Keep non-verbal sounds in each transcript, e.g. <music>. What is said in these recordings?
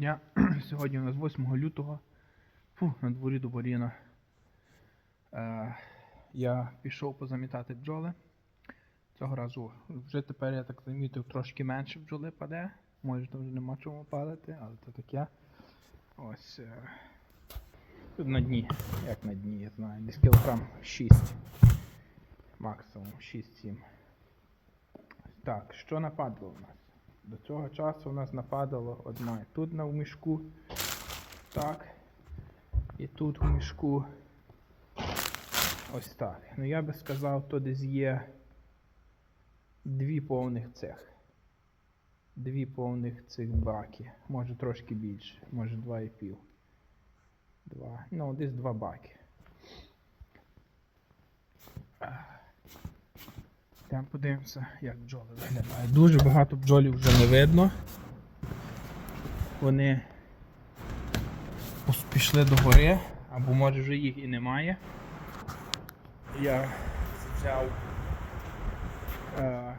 дня. <clears throat> Сьогодні у нас 8 лютого. Фу, на дворі до. Е, я пішов позамітати бджоли. Цього разу вже тепер я так замітив трошки менше бджоли паде. Може там вже нема чому падати, але це таке. Ось. Е, тут на дні. Як на дні, я знаю. Десь кілограм 6. Максимум 6-7. Так, що нападало в нас? До цього часу у нас нападало одна тут на в мішку. Так. І тут в мішку. Ось так. Ну я би сказав, то десь є дві повних цех. Дві повних цих баки. Може трошки більше, може два і пів. Два. Ну, десь два баки. Там подивимося, як бджоли виглядають. Дуже багато бджолів вже не видно. Вони пішли до гори, або може вже їх і немає. Я взяв е,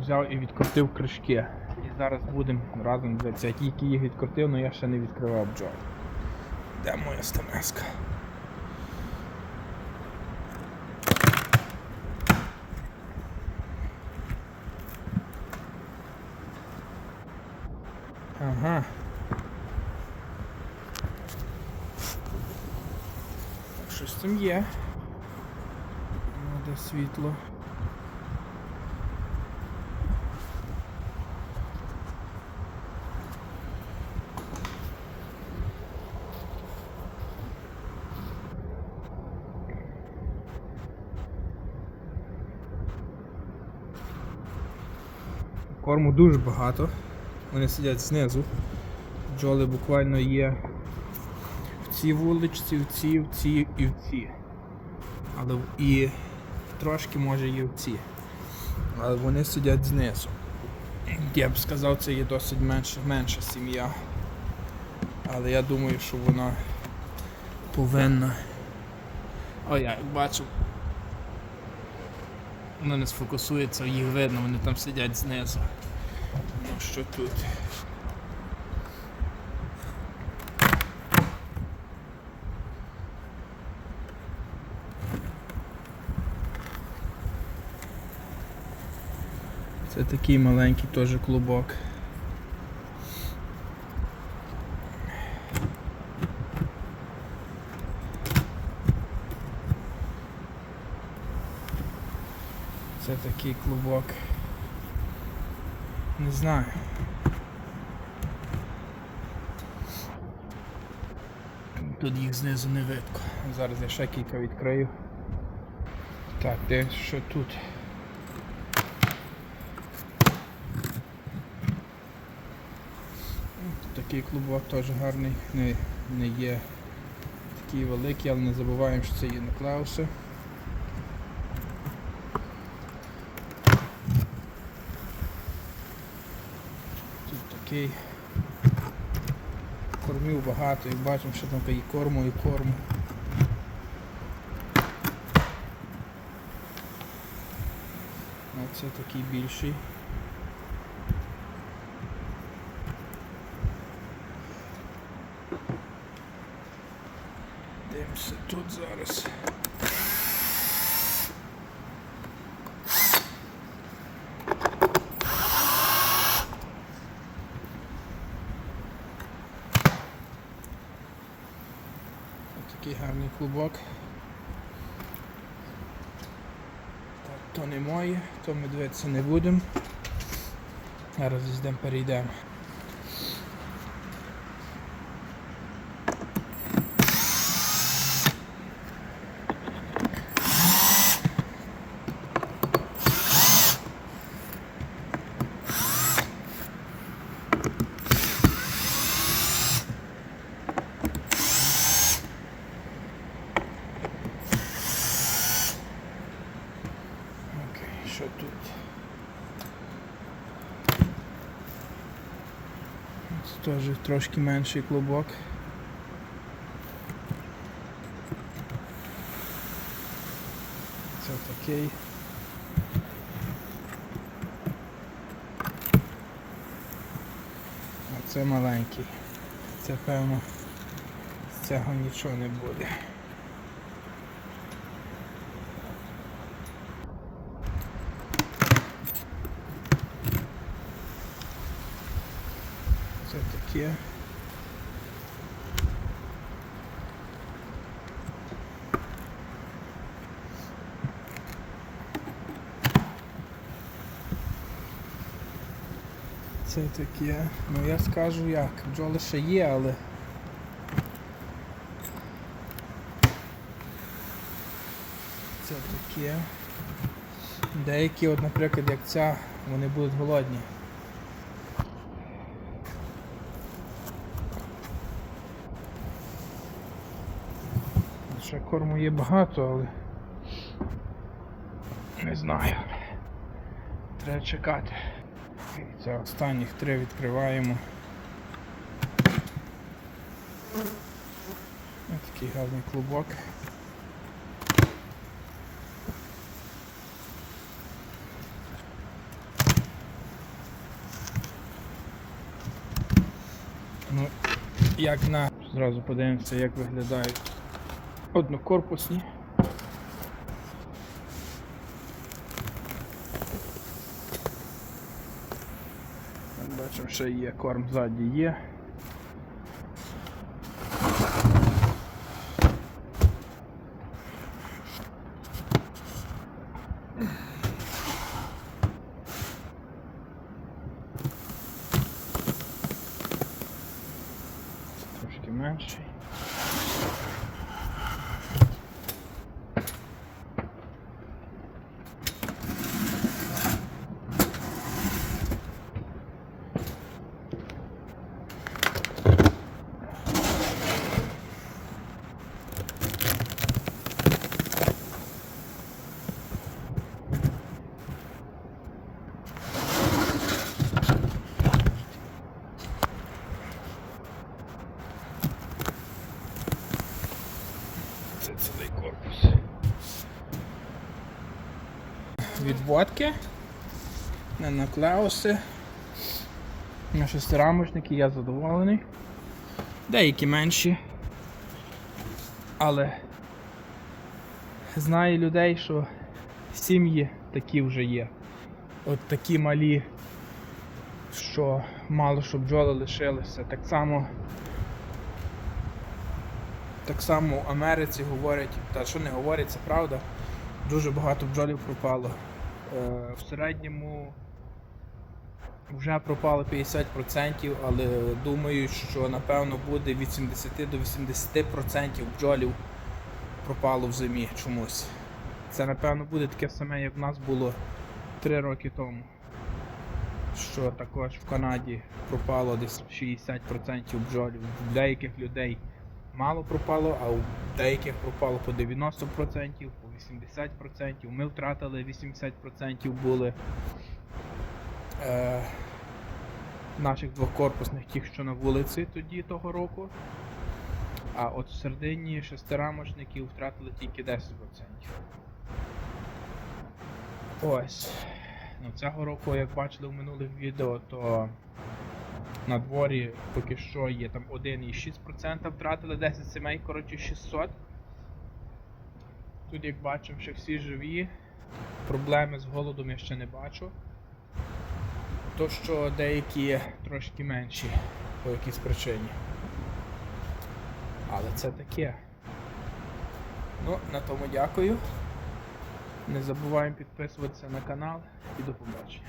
взяв і відкрутив кришки. І зараз будемо разом дивитися. Тільки їх відкрутив, але я ще не відкривав бджол. Де моя стамеска? Ага. Щось там є. Ну, де світло. Корму дуже багато. Вони сидять знизу. Бджоли буквально є в цій вуличці, в цій, в цій і в цій. Але і трошки може і в цій. Але вони сидять знизу. Я б сказав, це є досить менша, менша сім'я. Але я думаю, що вона повинна. О, я як бачу. Воно не сфокусується, їх видно, вони там сидять знизу. Що тут? Це такий маленький теж клубок. Це такий клубок. Не знаю. Тут їх знизу не видко. Зараз я ще кілька відкрию. Так, де що тут? Такий клубок теж гарний, не, не є такий великий, але не забуваємо, що це є Клауси. Тут такий кормів багато, як бачимо, що там і корму, і корму. А це такий більший. Дивимося тут зараз. Такий гарний клубок. Так, то не моє, то ми дивитися не будемо. Зараз йдемо перейдемо. Що тут? Це теж трошки менший клубок. Це такий. А це маленький. Це певно з цього нічого не буде. Таке. Це таке. Ну я скажу як, бджоли ще є, але. Це таке. Деякі, от, наприклад, як ця, вони будуть голодні. Ще корму є багато, але не знаю. Треба чекати. Це останніх три відкриваємо. Ось такий гарний клубок. Ну, як на... Зразу подивимося, як виглядають однокорпусні. Бачимо, ще є корм ззаді є. Трошки менший. Це цілий корпус. Відводки на наклеуси. На шестирамочники я задоволений. Деякі менші. Але знаю людей, що сім'ї такі вже є. От такі малі, що мало що бджоли лишилися. Так само так само в Америці говорять, та що не говорять, це правда. Дуже багато бджолів пропало. Е, в середньому вже пропало 50%, але думаю, що напевно буде від 70 до 80% бджолів пропало в зимі чомусь. Це напевно буде таке саме, як в нас було 3 роки тому. Що також в Канаді пропало десь 60% бджолів. В деяких людей мало пропало, а у деяких пропало по 90%, по 80%. Ми втратили 80% були е, наших двохкорпусних, тих, що на вулиці тоді того року. А от в середині шестирамочників втратили тільки 10%. Ось. Ну, цього року, як бачили в минулих відео, то на дворі поки що є там 1,6% втратили 10 сімей, коротше 600. Тут, як бачимо, ще всі живі. Проблеми з голодом я ще не бачу. То, що деякі трошки менші по якійсь причині. Але це таке. Ну, на тому дякую. Не забуваємо підписуватися на канал і до побачення.